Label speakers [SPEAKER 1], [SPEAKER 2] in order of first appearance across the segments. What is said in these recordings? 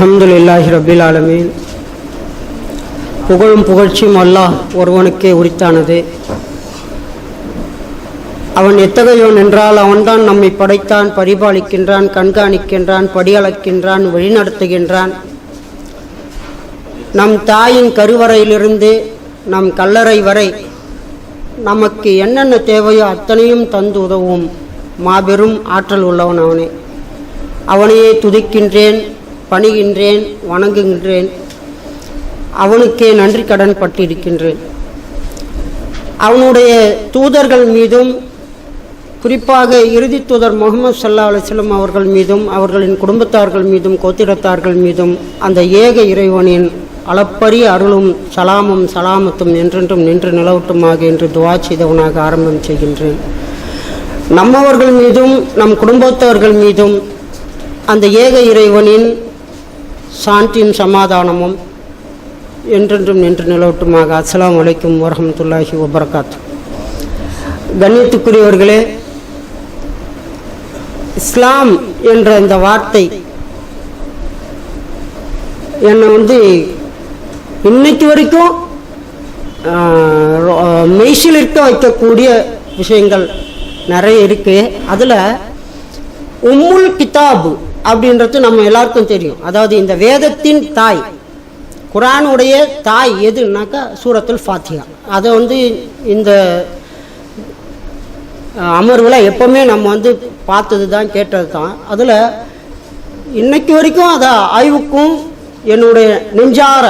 [SPEAKER 1] அஹமதுல்லாஹி ரபில் ஆலமீன் புகழும் புகழ்ச்சியும் அல்லாஹ் ஒருவனுக்கே உரித்தானது அவன் எத்தகையவன் என்றால் அவன்தான் நம்மை படைத்தான் பரிபாலிக்கின்றான் கண்காணிக்கின்றான் படியளக்கின்றான் வழிநடத்துகின்றான் நம் தாயின் கருவறையிலிருந்து நம் கல்லறை வரை நமக்கு என்னென்ன தேவையோ அத்தனையும் தந்து உதவும் மாபெரும் ஆற்றல் உள்ளவன் அவனே அவனையே துதிக்கின்றேன் பணிகின்றேன் வணங்குகின்றேன் அவனுக்கே நன்றி கடன் பட்டிருக்கின்றேன் அவனுடைய தூதர்கள் மீதும் குறிப்பாக இறுதி தூதர் முகமது சல்லா அலிஸ்லம் அவர்கள் மீதும் அவர்களின் குடும்பத்தார்கள் மீதும் கோத்திரத்தார்கள் மீதும் அந்த ஏக இறைவனின் அளப்பரிய அருளும் சலாமும் சலாமத்தும் என்றென்றும் நின்று நிலவட்டுமாக என்று துவா செய்தவனாக ஆரம்பம் செய்கின்றேன் நம்மவர்கள் மீதும் நம் குடும்பத்தவர்கள் மீதும் அந்த ஏக இறைவனின் சாந்தியும் சமாதானமும் என்றென்றும் நின்று நிலவட்டுமாக அஸ்லாம் வலைக்கும் வரமத்துல்லாஹி வபரகாத் கண்ணியத்துக்குரியவர்களே இஸ்லாம் என்ற இந்த வார்த்தை என்னை வந்து இன்னைக்கு வரைக்கும் மெய்சில் இருக்க வைக்கக்கூடிய விஷயங்கள் நிறைய இருக்குது அதில் உம்முல் கிதாபு அப்படின்றது நம்ம எல்லாருக்கும் தெரியும் அதாவது இந்த வேதத்தின் தாய் குரானுடைய தாய் எதுனாக்கா சூரத்துல் ஃபாத்தியா அதை வந்து இந்த அமர்வில் எப்போவுமே நம்ம வந்து பார்த்தது தான் கேட்டது தான் அதில் இன்னைக்கு வரைக்கும் அதை ஆய்வுக்கும் என்னுடைய நெஞ்சார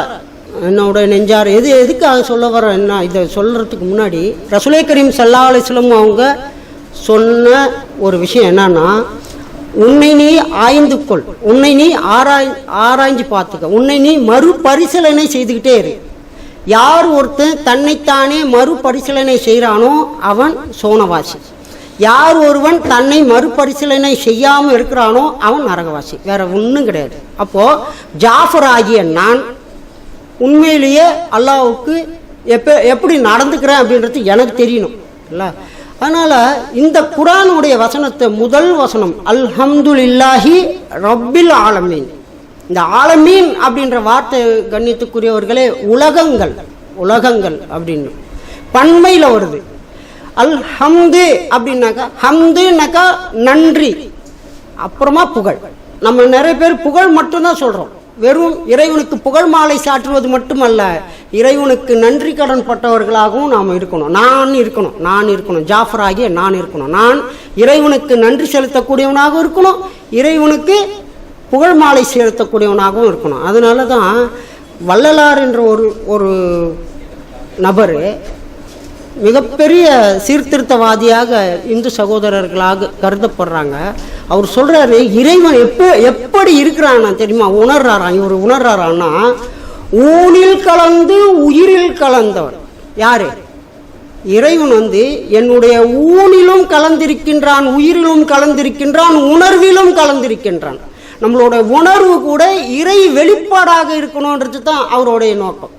[SPEAKER 1] என்னுடைய நெஞ்சார எது எதுக்கு அதை சொல்ல வர என்ன இதை சொல்கிறதுக்கு முன்னாடி ரசுலே கரீம் சல்லா அலிஸ்லம் அவங்க சொன்ன ஒரு விஷயம் என்னன்னா உன்னை நீ ஆய்ந்து கொள் உன்னை நீ ஆராய் ஆராய்ஞ்சு பார்த்துக்க உன்னை நீ மறுபரிசீலனை செய்துக்கிட்டே இரு யார் ஒருத்தன் தன்னைத்தானே மறுபரிசீலனை செய்கிறானோ அவன் சோனவாசி யார் ஒருவன் தன்னை மறுபரிசீலனை செய்யாமல் இருக்கிறானோ அவன் நரகவாசி வேற ஒன்றும் கிடையாது அப்போது ஜாஃபர் ஆகிய நான் உண்மையிலேயே அல்லாவுக்கு எப்போ எப்படி நடந்துக்கிறேன் அப்படின்றது எனக்கு தெரியணும் இல்லை அதனால் இந்த குரானுடைய வசனத்தை முதல் வசனம் இல்லாஹி ரப்பில் ஆலமீன் இந்த ஆலமீன் அப்படின்ற வார்த்தை கண்ணித்துக்குரியவர்களே உலகங்கள் உலகங்கள் அப்படின்னு பண்மையில் வருது அல் ஹம்து அப்படின்னாக்கா ஹம்துனாக்கா நன்றி அப்புறமா புகழ் நம்ம நிறைய பேர் புகழ் மட்டும்தான் சொல்கிறோம் வெறும் இறைவனுக்கு புகழ் மாலை சாற்றுவது மட்டுமல்ல இறைவனுக்கு நன்றி கடன் பட்டவர்களாகவும் நாம் இருக்கணும் நான் இருக்கணும் நான் இருக்கணும் ஜாஃபர் ஆகிய நான் இருக்கணும் நான் இறைவனுக்கு நன்றி செலுத்தக்கூடியவனாகவும் இருக்கணும் இறைவனுக்கு புகழ் மாலை செலுத்தக்கூடியவனாகவும் இருக்கணும் அதனால தான் வள்ளலார் என்ற ஒரு ஒரு நபர் மிகப்பெரிய சீர்திருத்தவாதியாக இந்து சகோதரர்களாக கருதப்படுறாங்க அவர் சொல்கிறாரு இறைவன் எப்போ எப்படி இருக்கிறான் தெரியுமா உணர்றாரா இவர் உணர்றாரான்னா ஊனில் கலந்து உயிரில் கலந்தவர் யாரு இறைவன் வந்து என்னுடைய ஊனிலும் கலந்திருக்கின்றான் உயிரிலும் கலந்திருக்கின்றான் உணர்விலும் கலந்திருக்கின்றான் நம்மளோட உணர்வு கூட இறை வெளிப்பாடாக இருக்கணுன்றது தான் அவருடைய நோக்கம்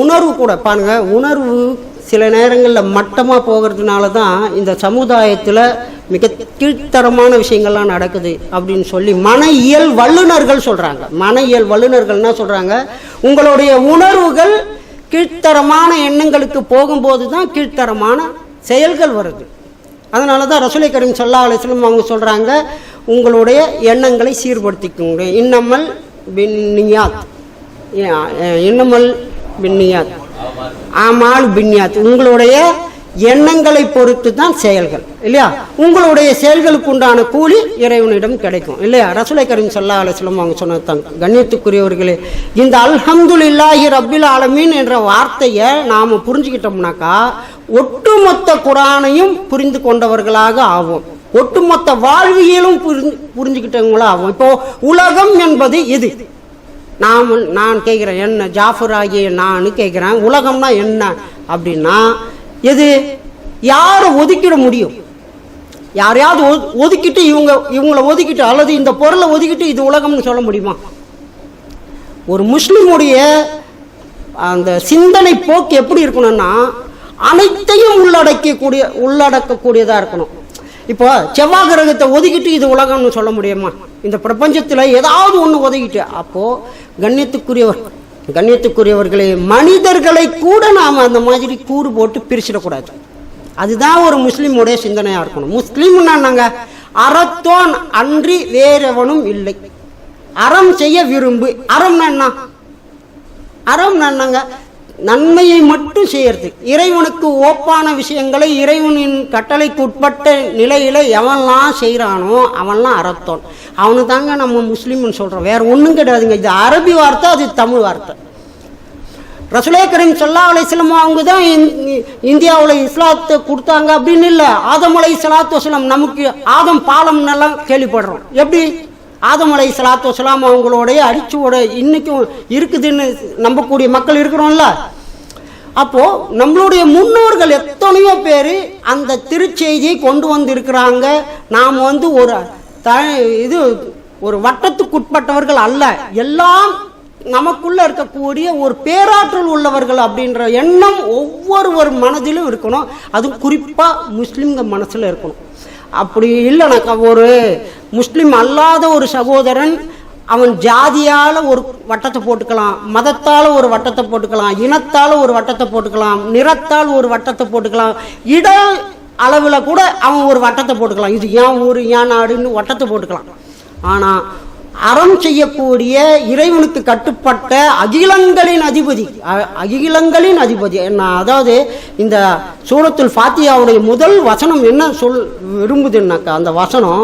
[SPEAKER 1] உணர்வு கூட பாருங்க உணர்வு சில நேரங்களில் மட்டமாக போகிறதுனால தான் இந்த சமுதாயத்தில் மிக கீழ்த்தரமான விஷயங்கள்லாம் நடக்குது அப்படின்னு சொல்லி மன இயல் வல்லுநர்கள் சொல்கிறாங்க மன இயல் வல்லுநர்கள்னா சொல்கிறாங்க உங்களுடைய உணர்வுகள் கீழ்த்தரமான எண்ணங்களுக்கு போகும்போது தான் கீழ்த்தரமான செயல்கள் வருது அதனால தான் ரசூலை கரீம் சொல்லா அலிஸ்லம் அவங்க சொல்கிறாங்க உங்களுடைய எண்ணங்களை சீர்படுத்திக்கோங்க இன்னமல் பின்னியாத் இன்னமல் பின்னியாத் ஆமாள் பின்யாத் உங்களுடைய எண்ணங்களை பொறுத்து தான் செயல்கள் இல்லையா உங்களுடைய செயல்களுக்கு உண்டான கூலி இறைவனிடம் கிடைக்கும் இல்லையா ரசுலை கரீம் சொல்லா அலுவலம் அவங்க சொன்னதான் கண்ணியத்துக்குரியவர்களே இந்த அல்ஹம்துல் இல்லாஹி ரபில் ஆலமீன் என்ற வார்த்தையை நாம் புரிஞ்சுக்கிட்டோம்னாக்கா ஒட்டுமொத்த குரானையும் புரிந்து கொண்டவர்களாக ஆகும் ஒட்டுமொத்த வாழ்வியலும் புரிஞ்சு புரிஞ்சுக்கிட்டவங்களாக ஆகும் இப்போ உலகம் என்பது இது நான் நான் கேட்குறேன் என்ன ஜாஃபர் ஆகிய நான் கேட்குறேன் உலகம்னா என்ன அப்படின்னா எது யாரை ஒதுக்கிட முடியும் யாரையாவது ஒதுக்கிட்டு இவங்க இவங்களை ஒதுக்கிட்டு அல்லது இந்த பொருளை ஒதுக்கிட்டு இது உலகம்னு சொல்ல முடியுமா ஒரு முஸ்லீமுடைய அந்த சிந்தனை போக்கு எப்படி இருக்கணும்னா அனைத்தையும் உள்ளடக்கக்கூடிய உள்ளடக்கக்கூடியதாக இருக்கணும் இப்போ செவ்வாய் கிரகத்தை ஒதுக்கிட்டு இது உலகம்னு சொல்ல முடியுமா இந்த பிரபஞ்சத்தில் ஏதாவது ஒன்று ஒதுக்கிட்டு அப்போது கண்ணியத்துக்குரியவர் கண்ணியத்துக்குரியவர்களே மனிதர்களை கூட நாம் அந்த மாதிரி கூறு போட்டு பிரிச்சிடக்கூடாது அதுதான் ஒரு முஸ்லீமுடைய சிந்தனையாக இருக்கணும் முஸ்லீம்னா நாங்கள் அறத்தோன் அன்றி வேறவனும் இல்லை அறம் செய்ய விரும்பு அறம்னா என்ன அறம்னா என்னங்க நன்மையை மட்டும் செய்யறது இறைவனுக்கு ஓப்பான விஷயங்களை இறைவனின் கட்டளைக்கு உட்பட்ட நிலையில எவன்லாம் செய்கிறானோ அவன்லாம் அறத்தோன் அவனு தாங்க நம்ம முஸ்லீம்னு சொல்கிறோம் வேற ஒன்றும் கிடையாதுங்க இது அரபி வார்த்தை அது தமிழ் வார்த்தை ரசுலே கரீம் சொல்லா அலையம் அவங்க தான் இந்தியாவில் இஸ்லாத்தை கொடுத்தாங்க அப்படின்னு இல்லை ஆதம் அலை இஸ்லாத்து நமக்கு ஆதம் பாலம்னெல்லாம் கேள்விப்படுறோம் எப்படி ஆதம் அலை சலாத்து வலாம் அடிச்சு விட இன்னைக்கும் இருக்குதுன்னு நம்பக்கூடிய மக்கள் இருக்கிறோம்ல அப்போது நம்மளுடைய முன்னோர்கள் எத்தனையோ பேர் அந்த திருச்செய்தியை கொண்டு வந்து இருக்கிறாங்க நாம் வந்து ஒரு த இது ஒரு வட்டத்துக்குட்பட்டவர்கள் அல்ல எல்லாம் நமக்குள்ள இருக்கக்கூடிய ஒரு பேராற்றல் உள்ளவர்கள் அப்படின்ற எண்ணம் ஒவ்வொருவர் மனதிலும் இருக்கணும் அது குறிப்பாக முஸ்லீம்கள் மனசில் இருக்கணும் அப்படி இல்லைனாக்கா ஒரு முஸ்லீம் அல்லாத ஒரு சகோதரன் அவன் ஜாதியால் ஒரு வட்டத்தை போட்டுக்கலாம் மதத்தால் ஒரு வட்டத்தை போட்டுக்கலாம் இனத்தால் ஒரு வட்டத்தை போட்டுக்கலாம் நிறத்தால் ஒரு வட்டத்தை போட்டுக்கலாம் இட அளவில் கூட அவன் ஒரு வட்டத்தை போட்டுக்கலாம் இது ஏன் ஊர் ஏன் நாடுன்னு வட்டத்தை போட்டுக்கலாம் ஆனால் அறம் செய்யக்கூடிய இறைவனுக்கு கட்டுப்பட்ட அகிலங்களின் அதிபதி அகிலங்களின் அதிபதி என்ன அதாவது இந்த சூரத்துல் ஃபாத்தியாவுடைய முதல் வசனம் என்ன சொல் விரும்புதுன்னாக்கா அந்த வசனம்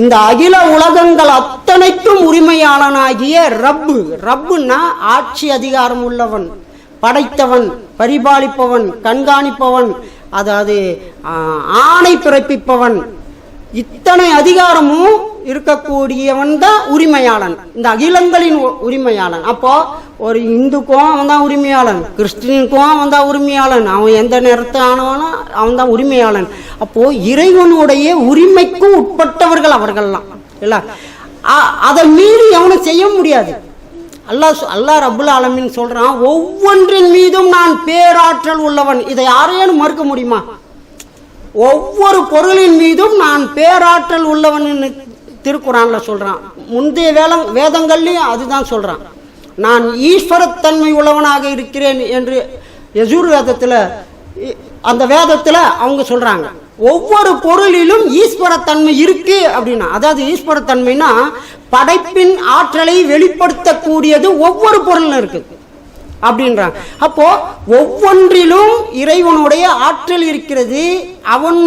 [SPEAKER 1] இந்த அகில உலகங்கள் அத்தனைக்கும் உரிமையாளனாகிய ரப்பு ரப்புன்னா ஆட்சி அதிகாரம் உள்ளவன் படைத்தவன் பரிபாலிப்பவன் கண்காணிப்பவன் அதாவது ஆணை பிறப்பிப்பவன் இத்தனை அதிகாரமும் இருக்கக்கூடியவன் தான் உரிமையாளன் இந்த அகிலங்களின் உரிமையாளன் அப்போ ஒரு இந்துக்கும் அவன் தான் உரிமையாளன் கிறிஸ்டினுக்கும் அவன் தான் உரிமையாளன் அவன் எந்த நேரத்தானவனும் அவன் தான் உரிமையாளன் அப்போ இறைவனுடைய உரிமைக்கும் உட்பட்டவர்கள் அவர்கள்லாம் இல்லை அதை மீறி அவனை செய்ய முடியாது அல்லாஹ் அல்லாஹ் ரபுல் ஆலமின்னு சொல்கிறான் ஒவ்வொன்றின் மீதும் நான் பேராற்றல் உள்ளவன் இதை யாரையும் மறுக்க முடியுமா ஒவ்வொரு பொருளின் மீதும் நான் பேராற்றல் உள்ளவன் திருக்குறான்ல சொல்கிறான் முந்தைய வேல வேதங்கள்லையும் அதுதான் சொல்றான் நான் ஈஸ்வரத்தன்மை உள்ளவனாக இருக்கிறேன் என்று யசூர் வேதத்தில் அந்த வேதத்தில் அவங்க சொல்கிறாங்க ஒவ்வொரு பொருளிலும் ஈஸ்வரத்தன்மை இருக்கு அப்படின்னா அதாவது ஈஸ்வரத்தன்மைனா படைப்பின் ஆற்றலை வெளிப்படுத்தக்கூடியது ஒவ்வொரு பொருளும் இருக்குது அப்படின்றாங்க அப்போ ஒவ்வொன்றிலும் இறைவனுடைய ஆற்றல் இருக்கிறது அவன்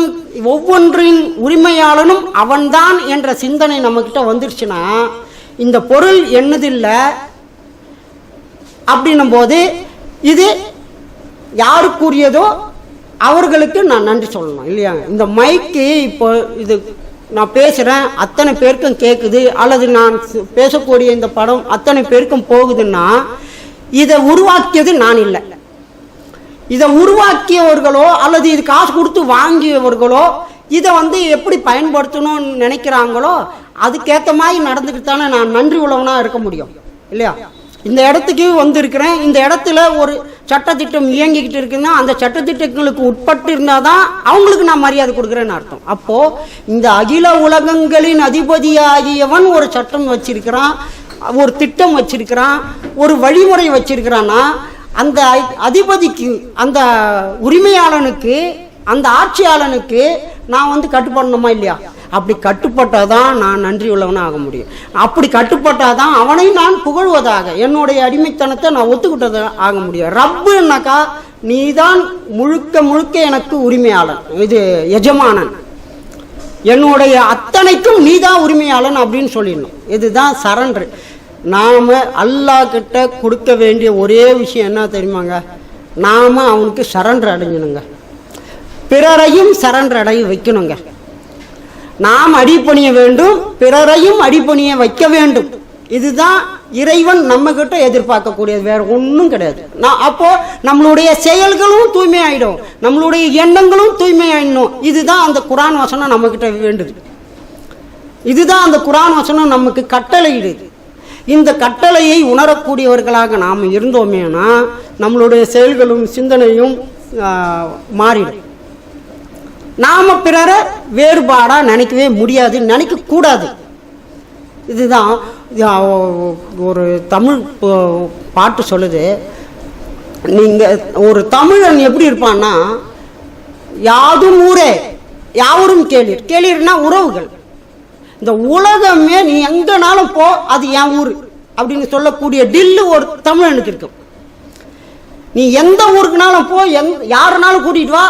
[SPEAKER 1] ஒவ்வொன்றின் உரிமையாளனும் அவன்தான் என்ற சிந்தனை நம்மக்கிட்ட வந்துருச்சுன்னா இந்த பொருள் என்னதில்லை அப்படின்னும் போது இது யாருக்குரியதோ அவர்களுக்கு நான் நன்றி சொல்லணும் இல்லையா இந்த மைக்கு இப்போ இது நான் பேசுகிறேன் அத்தனை பேருக்கும் கேட்குது அல்லது நான் பேசக்கூடிய இந்த படம் அத்தனை பேருக்கும் போகுதுன்னா இதை உருவாக்கியது நான் இல்லை இதை உருவாக்கியவர்களோ அல்லது இது காசு கொடுத்து வாங்கியவர்களோ இதை வந்து எப்படி பயன்படுத்தணும்னு நினைக்கிறாங்களோ அதுக்கேற்ற மாதிரி நடந்துக்கிட்டு தானே நான் நன்றி உள்ளவனாக இருக்க முடியும் இல்லையா இந்த இடத்துக்கு வந்திருக்கிறேன் இந்த இடத்துல ஒரு சட்டத்திட்டம் இயங்கிக்கிட்டு இருக்குன்னா அந்த சட்டத்திட்டங்களுக்கு உட்பட்டு இருந்தால் தான் அவங்களுக்கு நான் மரியாதை கொடுக்குறேன்னு அர்த்தம் அப்போது இந்த அகில உலகங்களின் அதிபதியாகியவன் ஒரு சட்டம் வச்சிருக்கிறான் ஒரு திட்டம் வச்சிருக்கிறான் ஒரு வழிமுறை வச்சிருக்கிறான்னா அந்த அதிபதிக்கு அந்த உரிமையாளனுக்கு அந்த ஆட்சியாளனுக்கு நான் வந்து கட்டுப்படணுமா இல்லையா அப்படி கட்டுப்பட்டால் தான் நான் நன்றி உள்ளவனாக ஆக முடியும் அப்படி கட்டுப்பட்டால் தான் அவனை நான் புகழ்வதாக என்னுடைய அடிமைத்தனத்தை நான் ஒத்துக்கிட்டது ஆக முடியும் ரப்புனாக்கா நீ தான் முழுக்க முழுக்க எனக்கு உரிமையாளன் இது எஜமானன் என்னுடைய அத்தனைக்கும் நீ தான் உரிமையாளன் அப்படின்னு சொல்லிடணும் இதுதான் சரண்டு நாம் அல்லா கிட்ட கொடுக்க வேண்டிய ஒரே விஷயம் என்ன தெரியுமாங்க நாம் அவனுக்கு சரண்டர் அடைஞ்சணுங்க பிறரையும் சரண்டர் அடைய வைக்கணுங்க நாம் அடிப்பணிய வேண்டும் பிறரையும் அடிப்பணிய வைக்க வேண்டும் இதுதான் இறைவன் நம்ம கிட்ட எதிர்பார்க்கக்கூடியது வேற ஒன்றும் கிடையாது நான் அப்போ நம்மளுடைய செயல்களும் தூய்மை ஆயிடும் நம்மளுடைய எண்ணங்களும் தூய்மை ஆயிடணும் இதுதான் அந்த குரான் வசனம் நம்ம கிட்ட வேண்டுது இதுதான் அந்த குரான் வசனம் நமக்கு கட்டளையிடுது இந்த கட்டளையை உணரக்கூடியவர்களாக நாம் இருந்தோமேனா நம்மளுடைய செயல்களும் சிந்தனையும் மாறிடும் நாம் பிறரை வேறுபாடாக நினைக்கவே முடியாது நினைக்கக்கூடாது இதுதான் ஒரு தமிழ் பாட்டு சொல்லுது நீங்கள் ஒரு தமிழன் எப்படி இருப்பான்னா யாதும் ஊரே யாவரும் கேளீர் கேளீர்னா உறவுகள் இந்த உலகமே நீ எங்கனாலும் போ அது என் ஊர் அப்படின்னு சொல்லக்கூடிய டில்லு ஒரு தமிழனுக்கு இருக்கும் நீ எந்த ஊருக்குனாலும் போ எந் யாருனாலும் கூட்டிகிட்டு வா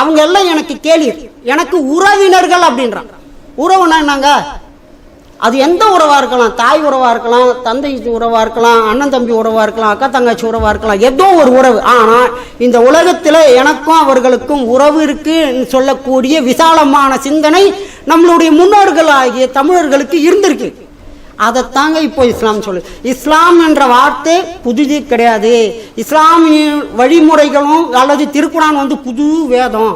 [SPEAKER 1] அவங்க எல்லாம் எனக்கு கேளீர் எனக்கு உறவினர்கள் அப்படின்றான் உறவுனா என்னங்க அது எந்த உறவாக இருக்கலாம் தாய் உறவாக இருக்கலாம் தந்தை உறவாக இருக்கலாம் அண்ணன் தம்பி உறவாக இருக்கலாம் அக்கா தங்கச்சி உறவாக இருக்கலாம் ஏதோ ஒரு உறவு ஆனால் இந்த உலகத்தில் எனக்கும் அவர்களுக்கும் உறவு இருக்குன்னு சொல்லக்கூடிய விசாலமான சிந்தனை நம்மளுடைய முன்னோர்கள் ஆகிய தமிழர்களுக்கு இருந்திருக்கு அதைத்தாங்க இப்போ இஸ்லாம் சொல்லு இஸ்லாம் என்ற வார்த்தை புதிது கிடையாது இஸ்லாமிய வழிமுறைகளும் அல்லது திருக்குறான் வந்து புது வேதம்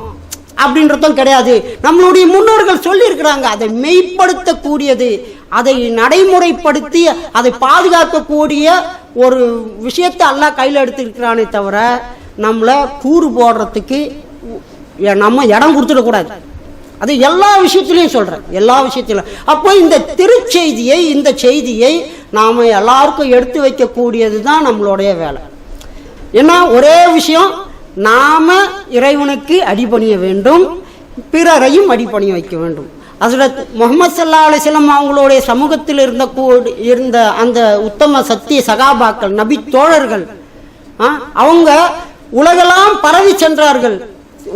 [SPEAKER 1] அப்படின்றதும் கிடையாது நம்மளுடைய முன்னோர்கள் சொல்லியிருக்கிறாங்க அதை மெய்ப்படுத்தக்கூடியது அதை நடைமுறைப்படுத்தி அதை பாதுகாக்கக்கூடிய ஒரு விஷயத்தை அல்லா கையில் எடுத்துருக்கிறானே தவிர நம்மளை கூறு போடுறதுக்கு நம்ம இடம் கொடுத்துடக்கூடாது அது எல்லா விஷயத்துலையும் சொல்கிறேன் எல்லா விஷயத்திலும் அப்போ இந்த திருச்செய்தியை இந்த செய்தியை நாம் எல்லாருக்கும் எடுத்து வைக்கக்கூடியது தான் நம்மளுடைய வேலை ஏன்னா ஒரே விஷயம் நாம் இறைவனுக்கு அடிபணிய வேண்டும் பிறரையும் அடிபணிய வைக்க வேண்டும் அசரத் முகமது சல்லா அலிஸ்லாம் அவங்களுடைய சமூகத்தில் இருந்த இருந்த அந்த உத்தம சத்திய சகாபாக்கள் நபி தோழர்கள் அவங்க உலகெல்லாம் பரவி சென்றார்கள்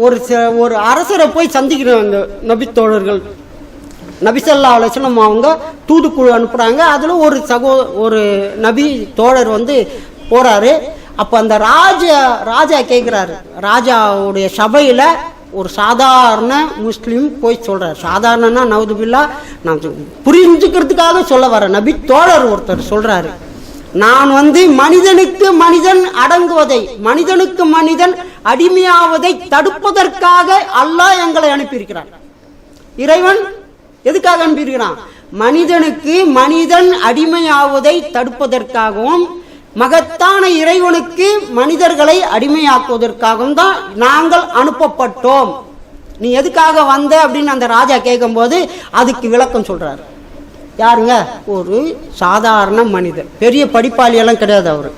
[SPEAKER 1] ஒரு ஒரு அரசரை போய் சந்திக்கிறாங்க நபி தோழர்கள் நபிசல்லா அலிஸ்லாம் அவங்க தூதுக்குழு அனுப்புகிறாங்க அதில் ஒரு சகோ ஒரு நபி தோழர் வந்து போகிறாரு அப்போ அந்த ராஜா ராஜா கேட்குறாரு ராஜாவுடைய சபையில் ஒரு சாதாரண முஸ்லீம் போய் சொல்கிறார் சாதாரணன்னா நவதுபில்லா நான் புரிஞ்சுக்கிறதுக்காக சொல்ல வர நபி தோழர் ஒருத்தர் சொல்கிறாரு நான் வந்து மனிதனுக்கு மனிதன் அடங்குவதை மனிதனுக்கு மனிதன் அடிமையாவதை தடுப்பதற்காக அல்லாஹ் எங்களை அனுப்பியிருக்கிறார் இறைவன் எதுக்காக அனுப்பியிருக்கிறான் மனிதனுக்கு மனிதன் அடிமையாவதை தடுப்பதற்காகவும் மகத்தான இறைவனுக்கு மனிதர்களை அடிமையாக்குவதற்காகவும் தான் நாங்கள் அனுப்பப்பட்டோம் நீ எதுக்காக வந்த அப்படின்னு அந்த ராஜா கேட்கும்போது அதுக்கு விளக்கம் சொல்கிறார் யாருங்க ஒரு சாதாரண மனிதர் பெரிய படிப்பாளியெல்லாம் கிடையாது அவர்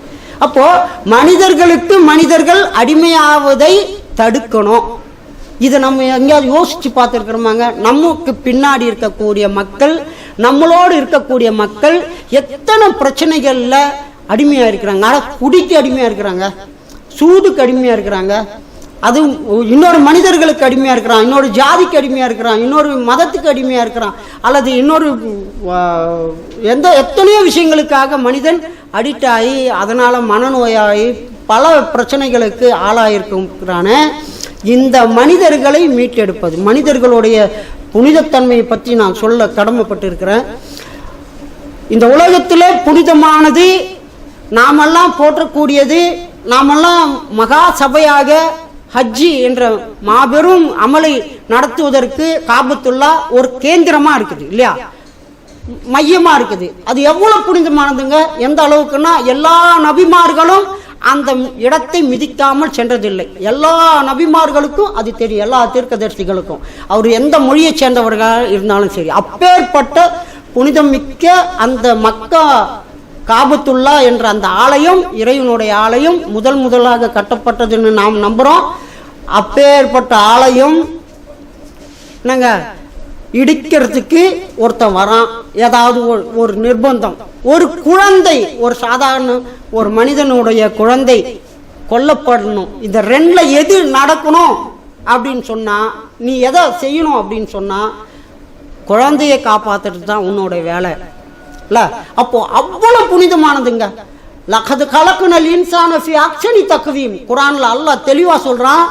[SPEAKER 1] அப்போது மனிதர்களுக்கு மனிதர்கள் அடிமையாவதை தடுக்கணும் இதை நம்ம எங்கேயாவது யோசித்து பார்த்துருக்குறோமாங்க நமக்கு பின்னாடி இருக்கக்கூடிய மக்கள் நம்மளோடு இருக்கக்கூடிய மக்கள் எத்தனை பிரச்சனைகளில் அடிமையாக இருக்கிறாங்க ஆனால் குடிக்கு அடிமையாக இருக்கிறாங்க சூதுக்கு அடிமையாக இருக்கிறாங்க அது இன்னொரு மனிதர்களுக்கு அடிமையாக இருக்கிறான் இன்னொரு ஜாதிக்கு அடிமையாக இருக்கிறான் இன்னொரு மதத்துக்கு அடிமையாக இருக்கிறான் அல்லது இன்னொரு எந்த எத்தனையோ விஷயங்களுக்காக மனிதன் அடிக்ட் ஆகி அதனால் மனநோயாகி பல பிரச்சனைகளுக்கு ஆளாயிருக்கிறான இந்த மனிதர்களை மீட்டெடுப்பது மனிதர்களுடைய புனிதத்தன்மையை பற்றி நான் சொல்ல கடமைப்பட்டிருக்கிறேன் இந்த உலகத்தில் புனிதமானது நாமெல்லாம் போற்றக்கூடியது நாமெல்லாம் மகா சபையாக ஹஜ்ஜி என்ற மாபெரும் அமலை நடத்துவதற்கு காபத்துள்ளா ஒரு கேந்திரமா இருக்குது இல்லையா மையமா இருக்குது அது எவ்வளவு புனிதமானதுங்க எந்த அளவுக்குன்னா எல்லா நபிமார்களும் அந்த இடத்தை மிதிக்காமல் சென்றதில்லை எல்லா நபிமார்களுக்கும் அது தெரியும் எல்லா தீர்க்கதரிசிகளுக்கும் அவர் எந்த மொழியை சேர்ந்தவர்களாக இருந்தாலும் சரி அப்பேற்பட்ட புனிதம் மிக்க அந்த மக்கா காபத்துல்லா என்ற அந்த ஆலயம் இறைவனுடைய ஆலயம் முதல் முதலாக கட்டப்பட்டதுன்னு நாம் நம்புகிறோம் அப்பேற்பட்ட ஆலயம் என்னங்க இடிக்கிறதுக்கு ஒருத்தன் வரான் ஏதாவது ஒரு நிர்பந்தம் ஒரு குழந்தை ஒரு சாதாரண ஒரு மனிதனுடைய குழந்தை கொல்லப்படணும் இந்த ரெண்டில் எது நடக்கணும் அப்படின்னு சொன்னால் நீ எதை செய்யணும் அப்படின்னு சொன்னால் குழந்தையை காப்பாற்றுறது தான் உன்னோட வேலை இல்லை அப்போ அவ்வளோ புனிதமானதுங்க லகது கலக்குனல் இன்சான ஃபி அக்ஷனி தக்குவீம் குரானில் அல்லாஹ் தெளிவாக சொல்கிறான்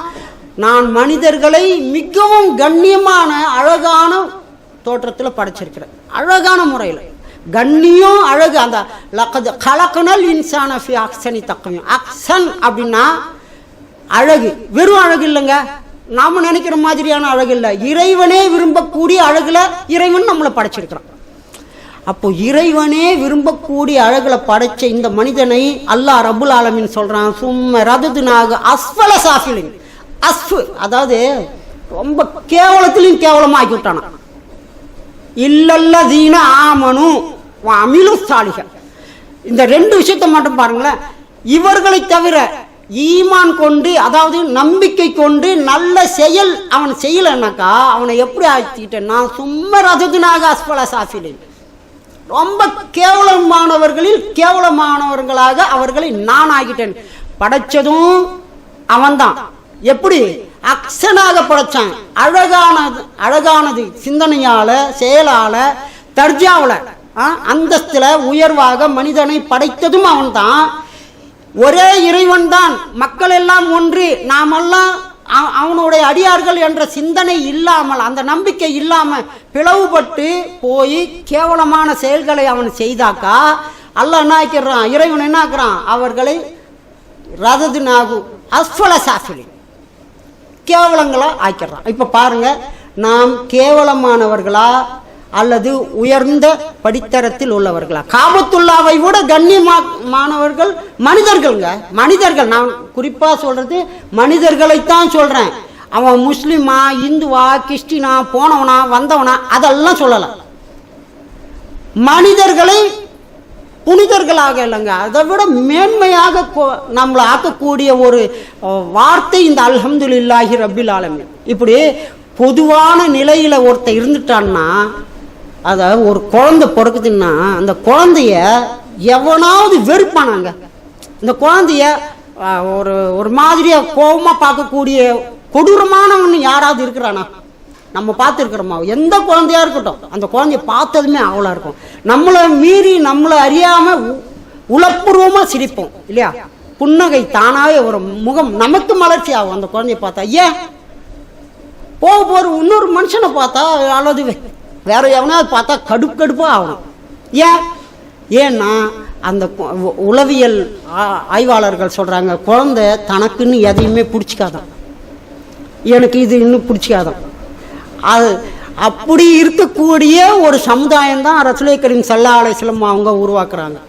[SPEAKER 1] நான் மனிதர்களை மிகவும் கண்ணியமான அழகான தோற்றத்தில் படைச்சிருக்கிறேன் அழகான முறையில் கண்ணியம் அழகு அந்த லக்கது கலக்குனல் இன்சான ஃபி அக்சனி தக்கமியம் அக்சன் அப்படின்னா அழகு வெறும் அழகு இல்லைங்க நாம் நினைக்கிற மாதிரியான அழகு இல்லை இறைவனே விரும்பக்கூடிய அழகில் இறைவன் நம்மளை படைச்சிருக்கிறான் அப்போ இறைவனே விரும்பக்கூடிய அழகில் படைச்ச இந்த மனிதனை அல்லாஹ் ரபுல் ஆலமின் சொல்கிறான் சும்ம ரதது நாக அஸ்வல சாஃபிலின் அஸ்ஃபு அதாவது ரொம்ப கேவலத்திலையும் கேவலமாக ஆக்கி விட்டானா இல்லல்ல தீன ஆமனும் அமிலும் சாலிக இந்த ரெண்டு விஷயத்த மட்டும் பாருங்களேன் இவர்களை தவிர ஈமான் கொண்டு அதாவது நம்பிக்கை கொண்டு நல்ல செயல் அவன் செய்யலைனாக்கா அவனை எப்படி நான் சும்மா ரததுனாக அஸ்வல சாஃபிலின் ரொம்ப கேவலமானவர்களில் கேவலமானவர்களாக அவர்களை நான் ஆகிட்டேன் படைச்சதும் அவன்தான் எப்படி அக்ஷனாக படைச்சான் அழகானது அழகானது சிந்தனையால செயலால தர்ஜாவில் அந்தஸ்தில் உயர்வாக மனிதனை படைத்ததும் அவன்தான் ஒரே இறைவன் தான் மக்கள் எல்லாம் ஒன்று நாமெல்லாம் அவனுடைய அடியார்கள் என்ற சிந்தனை இல்லாமல் அந்த நம்பிக்கை இல்லாமல் பிளவுபட்டு போய் கேவலமான செயல்களை அவன் செய்தாக்கா அல்ல என்னாக்கிறான் இறைவன் என்னாக்குறான் அவர்களை ரதது நாகு அஸ்வல சாசலி கேவலங்களா ஆக்கிறான் இப்போ பாருங்க நாம் கேவலமானவர்களாக அல்லது உயர்ந்த படித்தரத்தில் உள்ளவர்களா காபத்துல்லாவை விட மாணவர்கள் மனிதர்கள்ங்க மனிதர்கள் நான் குறிப்பாக சொல்கிறது மனிதர்களைத்தான் சொல்கிறேன் அவன் முஸ்லீமா இந்துவா கிறிஸ்டினா போனவனா வந்தவனா அதெல்லாம் சொல்லலாம் மனிதர்களை புனிதர்களாக இல்லைங்க அதை விட மேன்மையாக நம்மளை ஆக்கக்கூடிய ஒரு வார்த்தை இந்த அலமதுல்லாஹி ரபில் ஆலமின் இப்படி பொதுவான நிலையில் ஒருத்தர் இருந்துட்டான்னா அதாவது ஒரு குழந்தை பிறக்குதுன்னா அந்த குழந்தைய எவனாவது வெறுப்பானாங்க இந்த குழந்தைய ஒரு ஒரு மாதிரியாக கோபமாக பார்க்கக்கூடிய கொடூரமானவன் யாராவது இருக்கிறானா நம்ம பார்த்துருக்குறோமா எந்த குழந்தையா இருக்கட்டும் அந்த குழந்தைய பார்த்ததுமே அவளாக இருக்கும் நம்மளை மீறி நம்மளை அறியாமல் உளப்பூர்வமாக சிரிப்போம் இல்லையா புன்னகை தானாகவே ஒரு முகம் நமக்கு மலர்ச்சி ஆகும் அந்த குழந்தைய பார்த்தா ஏன் போக போகிற இன்னொரு மனுஷனை பார்த்தா அல்லது வேற எவனாவது பார்த்தா கடுக்கடுப்பாக ஆகணும் ஏன் ஏன்னா அந்த உளவியல் ஆய்வாளர்கள் சொல்கிறாங்க குழந்தை தனக்குன்னு எதையுமே பிடிச்சிக்காதான் எனக்கு இது இன்னும் பிடிச்சிக்காதான் அது அப்படி இருக்கக்கூடிய ஒரு சமுதாயம் தான் ரசுலை கரீம் சல்லா அலையம் அவங்க உருவாக்குறாங்க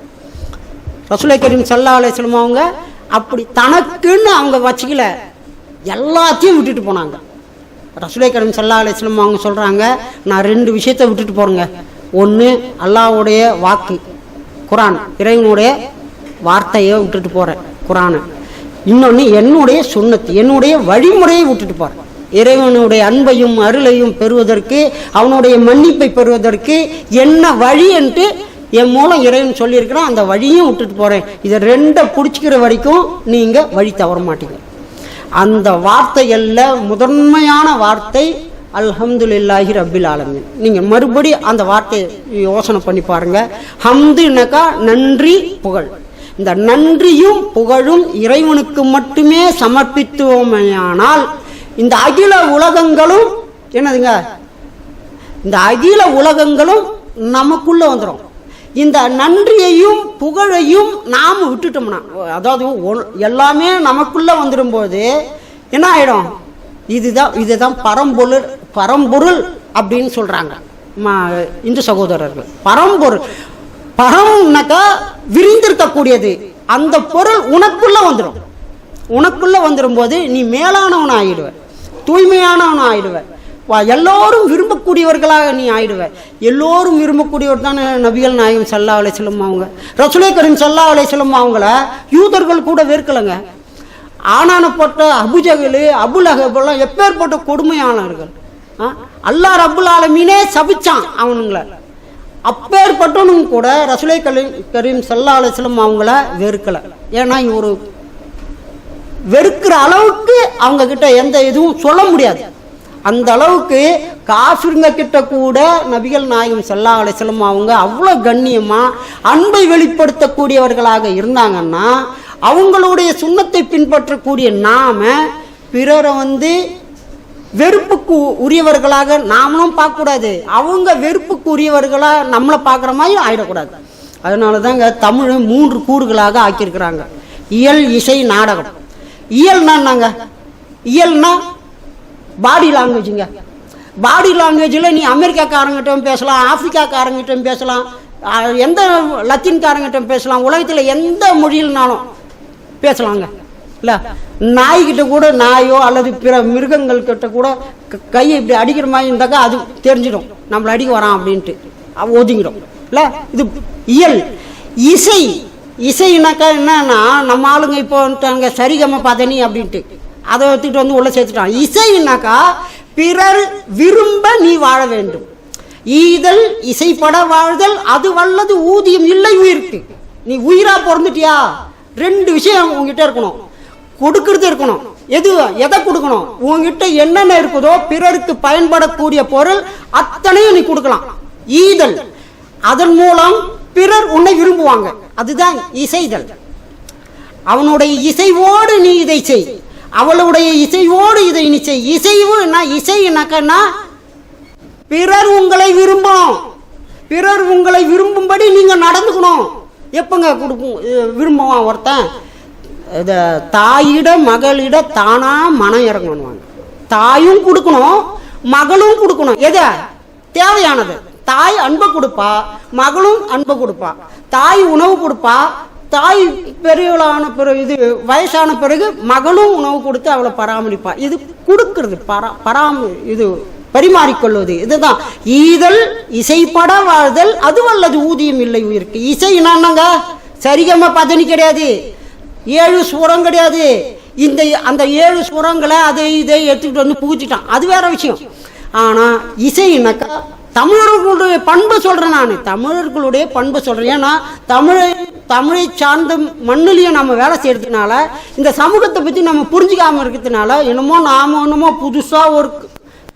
[SPEAKER 1] ரசுலை கரீம் சல்லா அலையம் அவங்க அப்படி தனக்குன்னு அவங்க வச்சுக்கல எல்லாத்தையும் விட்டுட்டு போனாங்க ரசுலை கரீம் சல்லா அலிஸ்லம் அவங்க சொல்கிறாங்க நான் ரெண்டு விஷயத்தை விட்டுட்டு போகிறேங்க ஒன்று அல்லாவுடைய வாக்கு குரான் இறைவனுடைய வார்த்தையை விட்டுட்டு போகிறேன் குரானை இன்னொன்று என்னுடைய சுண்ணத்து என்னுடைய வழிமுறையை விட்டுட்டு போகிறேன் இறைவனுடைய அன்பையும் அருளையும் பெறுவதற்கு அவனுடைய மன்னிப்பை பெறுவதற்கு என்ன வழி என்று என் மூலம் இறைவன் சொல்லியிருக்கிறான் அந்த வழியும் விட்டுட்டு போகிறேன் இதை ரெண்டை பிடிச்சிக்கிற வரைக்கும் நீங்கள் வழி தவற மாட்டீங்க அந்த வார்த்தைகளில் முதன்மையான வார்த்தை அல்ஹம்துலில்லாஹி ரபில் ஆலமின் நீங்கள் மறுபடி அந்த வார்த்தையை யோசனை பண்ணி பாருங்கள் ஹம்துனாக்கா நன்றி புகழ் இந்த நன்றியும் புகழும் இறைவனுக்கு மட்டுமே சமர்ப்பித்துவோமையானால் இந்த அகில உலகங்களும் என்னதுங்க இந்த அகில உலகங்களும் நமக்குள்ளே வந்துடும் இந்த நன்றியையும் புகழையும் நாம் விட்டுட்டோம்னா அதாவது எல்லாமே நமக்குள்ளே வந்துடும்போது என்ன ஆகிடும் இதுதான் இதுதான் பரம்பொருள் பரம்பொருள் அப்படின்னு சொல்கிறாங்க இந்து சகோதரர்கள் பரம்பொருள் பரம்னாக்கா விரிந்திருக்கக்கூடியது அந்த பொருள் உனக்குள்ளே வந்துடும் உனக்குள்ளே வந்துடும் போது நீ மேலானவன் ஆகிடுவ தூய்மையானவன் ஆயிடுவேன் எல்லோரும் விரும்பக்கூடியவர்களாக நீ ஆயிடுவ எல்லோரும் விரும்பக்கூடியவர் தான் நபிகள் நாயகம் சல்லா அலை செல்லும் அவங்க ரசுலே கரீம் சல்லா அலை செல்லும் அவங்கள யூதர்கள் கூட வேர்க்கலைங்க ஆனானப்பட்ட அபுஜகல் அபுல் அகபெல்லாம் எப்பேற்பட்ட கொடுமையானவர்கள் அல்லா ரபுல் ஆலமீனே சபிச்சான் அவனுங்களை அப்பேற்பட்டவனும் கூட ரசுலை கலீம் கரீம் சல்லா செல்லும் அவங்கள வெறுக்கலை ஏன்னா ஒரு வெறுக்கிற அளவுக்கு அவங்க கிட்ட எந்த இதுவும் சொல்ல முடியாது அந்த அளவுக்கு காஃபிருங்க கிட்ட கூட நபிகள் நாயகம் செல்லா அலைசலம் அவங்க அவ்வளோ கண்ணியமாக அன்பை வெளிப்படுத்தக்கூடியவர்களாக இருந்தாங்கன்னா அவங்களுடைய சுண்ணத்தை பின்பற்றக்கூடிய நாம பிறரை வந்து வெறுப்புக்கு உரியவர்களாக நாமளும் பார்க்கக்கூடாது அவங்க வெறுப்புக்கு உரியவர்களாக நம்மளை பார்க்குற மாதிரி ஆயிடக்கூடாது அதனால தாங்க தமிழ் மூன்று கூறுகளாக ஆக்கியிருக்கிறாங்க இயல் இசை நாடகம் இயல்னா என்னங்க இயல்னா பாடி லாங்குவேஜுங்க பாடி லாங்குவேஜில் நீ அமெரிக்காக்காரங்கிட்டும் பேசலாம் ஆப்பிரிக்காக்காரங்கிட்டும் பேசலாம் எந்த லத்தீன்காரங்கிட்டும் பேசலாம் உலகத்தில் எந்த மொழியில்னாலும் பேசலாங்க இல்லை நாய்கிட்ட கூட நாயோ அல்லது பிற மிருகங்கள் கூட கையை இப்படி அடிக்கிற மாதிரி இருந்தாக்கா அது தெரிஞ்சிடும் நம்மளை அடிக்க வரான் அப்படின்ட்டு ஒதுங்கிடும் இல்லை இது இயல் இசை இசைனாக்கா என்னன்னா நம்ம ஆளுங்க இப்போ சரிகம பதனி அப்படின்ட்டு அதை எடுத்துக்கிட்டு வந்து உள்ளே சேர்த்துட்டான் இசைனாக்கா பிறர் விரும்ப நீ வாழ வேண்டும் ஈதல் இசைப்பட வாழ்தல் அது வல்லது ஊதியம் இல்லை உயிருக்கு நீ உயிராக பிறந்துட்டியா ரெண்டு விஷயம் உங்ககிட்ட இருக்கணும் கொடுக்கறது இருக்கணும் எது எதை கொடுக்கணும் உங்ககிட்ட என்னென்ன இருக்குதோ பிறருக்கு பயன்படக்கூடிய பொருள் அத்தனையும் நீ கொடுக்கலாம் ஈதல் அதன் மூலம் பிறர் உன்னை விரும்புவாங்க அதுதான் இசைதல் அவனுடைய இசைவோடு நீ இதை செய் அவளுடைய இசைவோடு இதை நிச்சய இசைவு என்ன என்னக்கன்னா பிறர் உங்களை விரும்பும் பிறர் உங்களை விரும்பும்படி நீங்கள் நடந்துக்கணும் எப்பங்க கொடுக்கும் விரும்புவான் ஒருத்தன் இதை தாயிட மகளிட தானாக மனம் இறங்கணுவாங்க தாயும் கொடுக்கணும் மகளும் கொடுக்கணும் எதை தேவையானது தாய் அன்பை கொடுப்பா மகளும் அன்பை கொடுப்பா தாய் உணவு கொடுப்பா தாய் பெரியவளான பிறகு இது வயசான பிறகு மகனும் உணவு கொடுத்து அவளை பராமரிப்பா இது கொடுக்கறது பரா இது பரிமாறிக்கொள்வது இதுதான் ஈதல் இசைப்பட வாழ்தல் அது அல்லது ஊதியம் இல்லை உயிருக்கு இசை என்னங்க சரிகமாக பதனி கிடையாது ஏழு சுரம் கிடையாது இந்த அந்த ஏழு சுரங்களை அதை இதை எடுத்துக்கிட்டு வந்து பூச்சிட்டான் அது வேற விஷயம் ஆனால் இசைனாக்கா தமிழர்களுடைய பண்பு சொல்கிறேன் நான் தமிழர்களுடைய பண்பு சொல்கிறேன் ஏன்னா தமிழை தமிழை சார்ந்த மண்ணிலையும் நம்ம வேலை செய்கிறதுனால இந்த சமூகத்தை பற்றி நம்ம புரிஞ்சிக்காமல் இருக்கிறதுனால என்னமோ நாம் ஒன்றுமோ புதுசாக ஒரு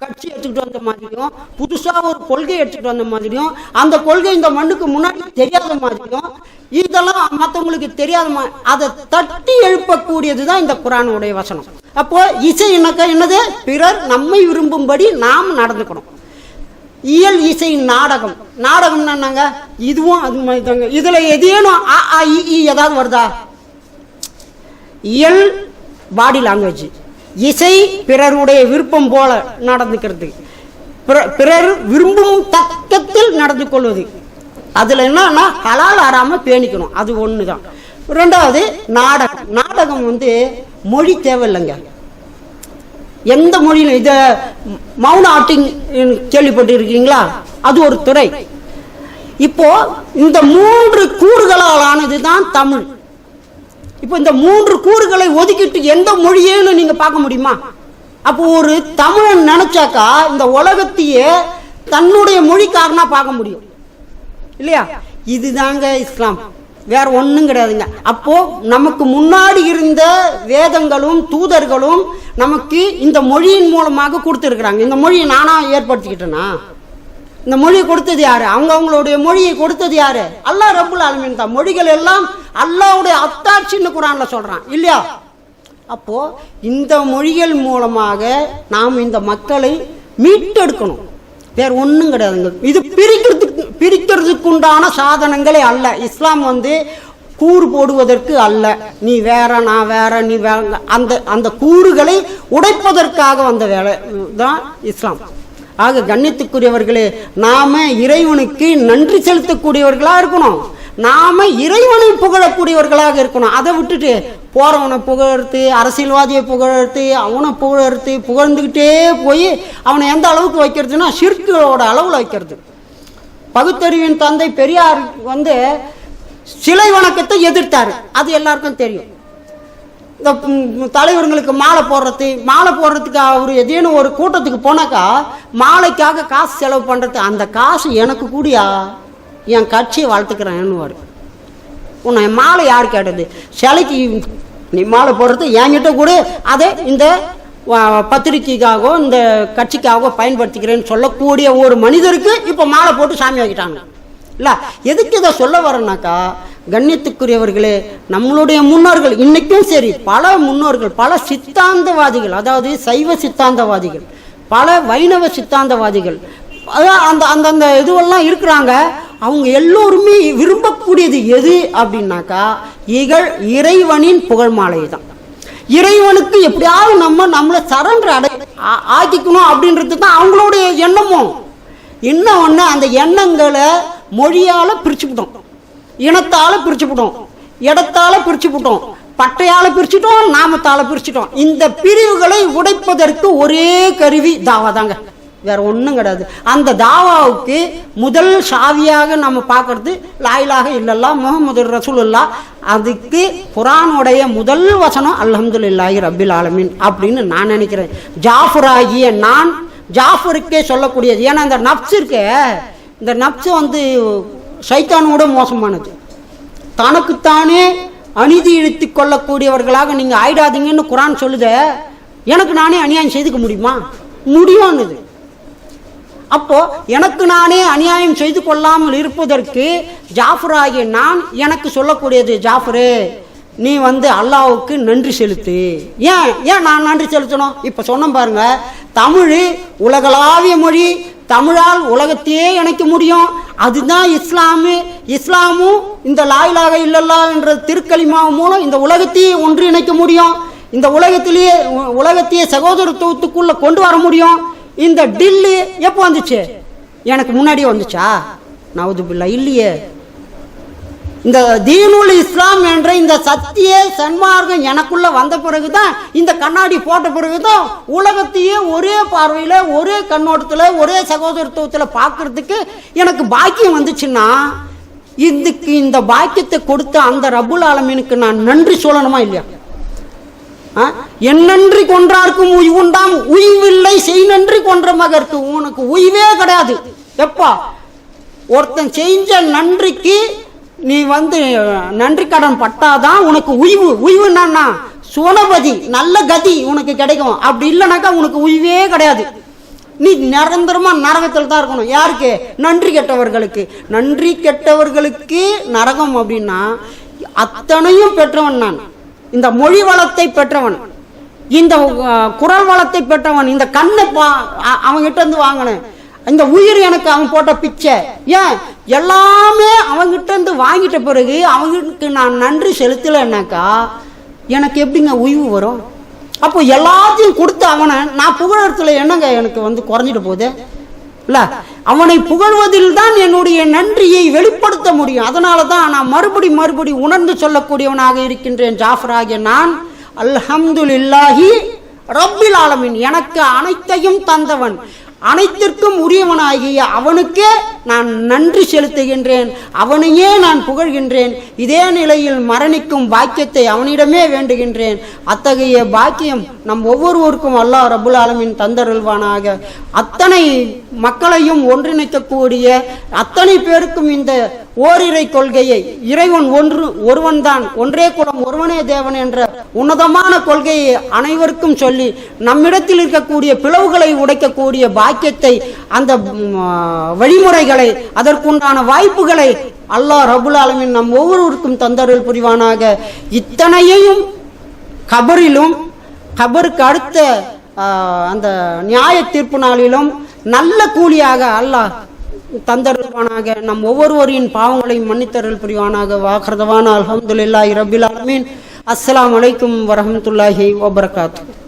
[SPEAKER 1] கட்சி எடுத்துக்கிட்டு வந்த மாதிரியும் புதுசாக ஒரு கொள்கை எடுத்துக்கிட்டு வந்த மாதிரியும் அந்த கொள்கை இந்த மண்ணுக்கு முன்னாடி தெரியாத மாதிரியும் இதெல்லாம் மற்றவங்களுக்கு தெரியாத மா அதை தட்டி எழுப்பக்கூடியது தான் இந்த குரானுடைய வசனம் அப்போது இசை என்னக்கா என்னது பிறர் நம்மை விரும்பும்படி நாம் நடந்துக்கணும் இயல் இசை நாடகம் நாடகம் என்னங்க இதுவும் அது மாதிரி தாங்க இதில் எதேனும் அ அ இ ஏதாவது வருதா இயல் பாடி லாங்குவேஜ் இசை பிறருடைய விருப்பம் போல நடந்துக்கிறது பிறர் விரும்பும் தக்கத்தில் நடந்து கொள்வது அதில் என்னன்னா ஹலால் ஆறாமல் பேணிக்கணும் அது ஒன்று தான் ரெண்டாவது நாடகம் நாடகம் வந்து மொழி தேவையில்லைங்க எந்த மொழியிலும் இதை மௌன ஆட்டிங் கேள்விப்பட்டிருக்கீங்களா அது ஒரு துறை இப்போ இந்த மூன்று கூறுகளால் ஆனது தான் தமிழ் இப்போ இந்த மூன்று கூறுகளை ஒதுக்கிட்டு எந்த மொழியேன்னு நீங்கள் பார்க்க முடியுமா அப்போ ஒரு தமிழன் நினைச்சாக்கா இந்த உலகத்தையே தன்னுடைய மொழிக்காரனா பார்க்க முடியும் இல்லையா இதுதாங்க இஸ்லாம் வேற ஒன்றும் கிடையாதுங்க அப்போ நமக்கு முன்னாடி இருந்த வேதங்களும் தூதர்களும் நமக்கு இந்த மொழியின் மூலமாக கொடுத்துருக்குறாங்க இந்த மொழியை நானா ஏற்படுத்திக்கிட்டேனா இந்த மொழியை கொடுத்தது யாரு அவங்க அவங்களுடைய மொழியை கொடுத்தது யாரு அல்லா ரபுல் ஆலமின் தான் மொழிகள் எல்லாம் அல்லாவுடைய அத்தாட்சின்னு குரான்ல சொல்றான் இல்லையா அப்போ இந்த மொழிகள் மூலமாக நாம் இந்த மக்களை மீட்டெடுக்கணும் வேற ஒன்றும் கிடையாதுங்க இது பிரிக்கிறதுக்கு பிரிக்கிறதுக்குண்டான சாதனங்களே அல்ல இஸ்லாம் வந்து கூறு போடுவதற்கு அல்ல நீ வேற நான் வேற நீ வேற அந்த அந்த கூறுகளை உடைப்பதற்காக வந்த வேலை தான் இஸ்லாம் ஆக கண்ணியத்துக்குரியவர்களே நாம இறைவனுக்கு நன்றி செலுத்தக்கூடியவர்களாக இருக்கணும் நாம இறைவனை புகழக்கூடியவர்களாக இருக்கணும் அதை விட்டுட்டு போகிறவனை புகழ்த்து அரசியல்வாதியை புகழ்த்து அவனை புகழ்த்து புகழ்ந்துக்கிட்டே போய் அவனை எந்த அளவுக்கு வைக்கிறதுனா சிற்களோட அளவில் வைக்கிறது பகுத்தறிவின் தந்தை பெரியார் வந்து சிலை வணக்கத்தை எதிர்த்தார் அது எல்லாருக்கும் தெரியும் இந்த தலைவர்களுக்கு மாலை போடுறது மாலை போடுறதுக்கு அவர் எதேனும் ஒரு கூட்டத்துக்கு போனாக்கா மாலைக்காக காசு செலவு பண்ணுறது அந்த காசு எனக்கு கூடியா என் கட்சியை வளர்த்துக்கிறேன்னுவார் உன்னை மாலை யார் கேட்டது சிலைக்கு நீ மாலை போடுறது என்கிட்ட கூட அதை இந்த பத்திரிகைக்காகவோ இந்த கட்சிக்காகவோ பயன்படுத்திக்கிறேன்னு சொல்லக்கூடிய ஒரு மனிதருக்கு இப்போ மாலை போட்டு சாமி வைக்கிட்டாங்க இல்லை எதுக்கு இதை சொல்ல வரேன்னாக்கா கண்ணியத்துக்குரியவர்களே நம்மளுடைய முன்னோர்கள் இன்னைக்கும் சரி பல முன்னோர்கள் பல சித்தாந்தவாதிகள் அதாவது சைவ சித்தாந்தவாதிகள் பல வைணவ சித்தாந்தவாதிகள் அதான் அந்த அந்தந்த இதுவெல்லாம் இருக்கிறாங்க அவங்க எல்லோருமே விரும்பக்கூடியது எது அப்படின்னாக்கா இகழ் இறைவனின் புகழ் மாலை தான் இறைவனுக்கு எப்படியாவது நம்ம நம்மளை சரண்டர் அடை ஆக்கிக்கணும் அப்படின்றது தான் அவங்களுடைய எண்ணமும் இன்னும் ஒன்று அந்த எண்ணங்களை மொழியால் பிரிச்சுக்கிட்டோம் இனத்தால் பிரிச்சுக்கிட்டோம் இடத்தால் பிரிச்சுக்கிட்டோம் பட்டையால் பிரிச்சுட்டோம் நாமத்தால் பிரிச்சுட்டோம் இந்த பிரிவுகளை உடைப்பதற்கு ஒரே கருவி தாவா தாங்க வேற ஒன்றும் கிடையாது அந்த தாவாவுக்கு முதல் சாவியாக நம்ம பார்க்கறது லாயிலாக இல்லல்லா முகமது ரசூலுல்லா அதுக்கு குரானுடைய முதல் வசனம் இல்லாஹி ரபில் ஆலமின் அப்படின்னு நான் நினைக்கிறேன் ஜாஃபர் ஆகிய நான் ஜாஃபருக்கே சொல்லக்கூடியது ஏன்னா இந்த நப்ஸ் இருக்க இந்த நப்ஸ் வந்து சைத்தானோட மோசமானது தனக்குத்தானே அநீதி இழுத்து கொள்ளக்கூடியவர்களாக நீங்கள் ஆயிடாதீங்கன்னு குரான் சொல்லுத எனக்கு நானே அநியாயம் செய்துக்க முடியுமா முடியும்னுது அப்போ எனக்கு நானே அநியாயம் செய்து கொள்ளாமல் இருப்பதற்கு ஜாஃபராகிய நான் எனக்கு சொல்லக்கூடியது ஜாஃபரு நீ வந்து அல்லாவுக்கு நன்றி செலுத்து ஏன் ஏன் நான் நன்றி செலுத்தணும் இப்போ சொன்ன பாருங்க தமிழ் உலகளாவிய மொழி தமிழால் உலகத்தையே இணைக்க முடியும் அதுதான் இஸ்லாமு இஸ்லாமும் இந்த லாயிலாக இல்லல்லா என்ற திருக்கலிமாவும் மூலம் இந்த உலகத்தையே ஒன்று இணைக்க முடியும் இந்த உலகத்திலேயே உலகத்தையே சகோதரத்துவத்துக்குள்ளே கொண்டு வர முடியும் இந்த டில்லு எப்போ வந்துச்சு எனக்கு முன்னாடியே வந்துச்சா நவதுபில்லா இல்லையே இந்த தீனுல் இஸ்லாம் என்ற இந்த சத்திய சன்மார்க்கம் எனக்குள்ள வந்த பிறகுதான் இந்த கண்ணாடி போட்ட பிறகுதான் உலகத்தையே ஒரே பார்வையில் ஒரே கண்ணோட்டத்தில் ஒரே சகோதரத்துவத்தில் பார்க்கறதுக்கு எனக்கு பாக்கியம் வந்துச்சுன்னா இதுக்கு இந்த பாக்கியத்தை கொடுத்த அந்த ரபுல் ஆலமீனுக்கு நான் நன்றி சொல்லணுமா இல்லையா என்னன்றி நன்றி கொன்றார்க்கும் உய்வுண்டாம் உய்வில்லை செய் நன்றி கொன்ற மகர்த்து உனக்கு உய்வே கிடையாது எப்பா ஒருத்தன் செஞ்ச நன்றிக்கு நீ வந்து நன்றி கடன் பட்டாதான் உனக்கு உய்வு உய்வு என்னன்னா சுனபதி நல்ல கதி உனக்கு கிடைக்கும் அப்படி இல்லைனாக்கா உனக்கு உய்வே கிடையாது நீ நிரந்தரமா நரகத்தில் தான் இருக்கணும் யாருக்கு நன்றி கெட்டவர்களுக்கு நன்றி கெட்டவர்களுக்கு நரகம் அப்படின்னா அத்தனையும் பெற்றவன் நான் இந்த மொழி வளத்தை பெற்றவன் இந்த குரல் வளத்தை பெற்றவன் இந்த கண்ணை கிட்ட இருந்து வாங்கினேன் இந்த உயிர் எனக்கு அவன் போட்ட பிச்சை ஏன் எல்லாமே கிட்ட இருந்து வாங்கிட்ட பிறகு அவங்களுக்கு நான் நன்றி செலுத்தலைன்னாக்கா எனக்கு எப்படிங்க உய்வு வரும் அப்போ எல்லாத்தையும் கொடுத்து அவனை நான் புகழத்தில் என்னங்க எனக்கு வந்து குறைஞ்சிட்டு போகுது அவனை புகழ்வதில் தான் என்னுடைய நன்றியை வெளிப்படுத்த முடியும் அதனால தான் நான் மறுபடி மறுபடி உணர்ந்து சொல்லக்கூடியவனாக இருக்கின்றேன் ஜாஃபர் ஆகிய நான் அல்ஹம்துலில்லாஹி ரப்பில் ஆலமின் எனக்கு அனைத்தையும் தந்தவன் அனைத்திற்கும் உரியவனாகிய அவனுக்கே நான் நன்றி செலுத்துகின்றேன் அவனையே நான் புகழ்கின்றேன் இதே நிலையில் மரணிக்கும் பாக்கியத்தை அவனிடமே வேண்டுகின்றேன் அத்தகைய பாக்கியம் நம் ஒவ்வொருவருக்கும் அல்லாஹ் ரபுல் ஆலமின் தந்தருள்வானாக அத்தனை மக்களையும் ஒன்றிணைக்கக்கூடிய அத்தனை பேருக்கும் இந்த ஓரிரை கொள்கையை இறைவன் ஒன்று ஒருவன்தான் ஒன்றே குலம் ஒருவனே தேவன் என்ற உன்னதமான கொள்கையை அனைவருக்கும் சொல்லி நம்மிடத்தில் இருக்கக்கூடிய பிளவுகளை உடைக்கக்கூடிய பாக்கியத்தை அந்த வழிமுறைகளை அதற்குண்டான வாய்ப்புகளை அல்லாஹ் ரபுல் ஆலமின் நம் ஒவ்வொருவருக்கும் தந்தருள் புரிவானாக இத்தனையையும் கபரிலும் கபருக்கு அடுத்த அந்த நியாய தீர்ப்பு நாளிலும் நல்ல கூலியாக அல்லாஹ் தந்தருவானாக நம் ஒவ்வொருவரின் பாவங்களையும் மன்னித்தருள் புரிவானாக வாக்கிரதவான அலமதுல்லா இரபில் அலமீன் அஸ்லாம் வலைக்கம் வரமத்துல்லாஹி வபர்காத்து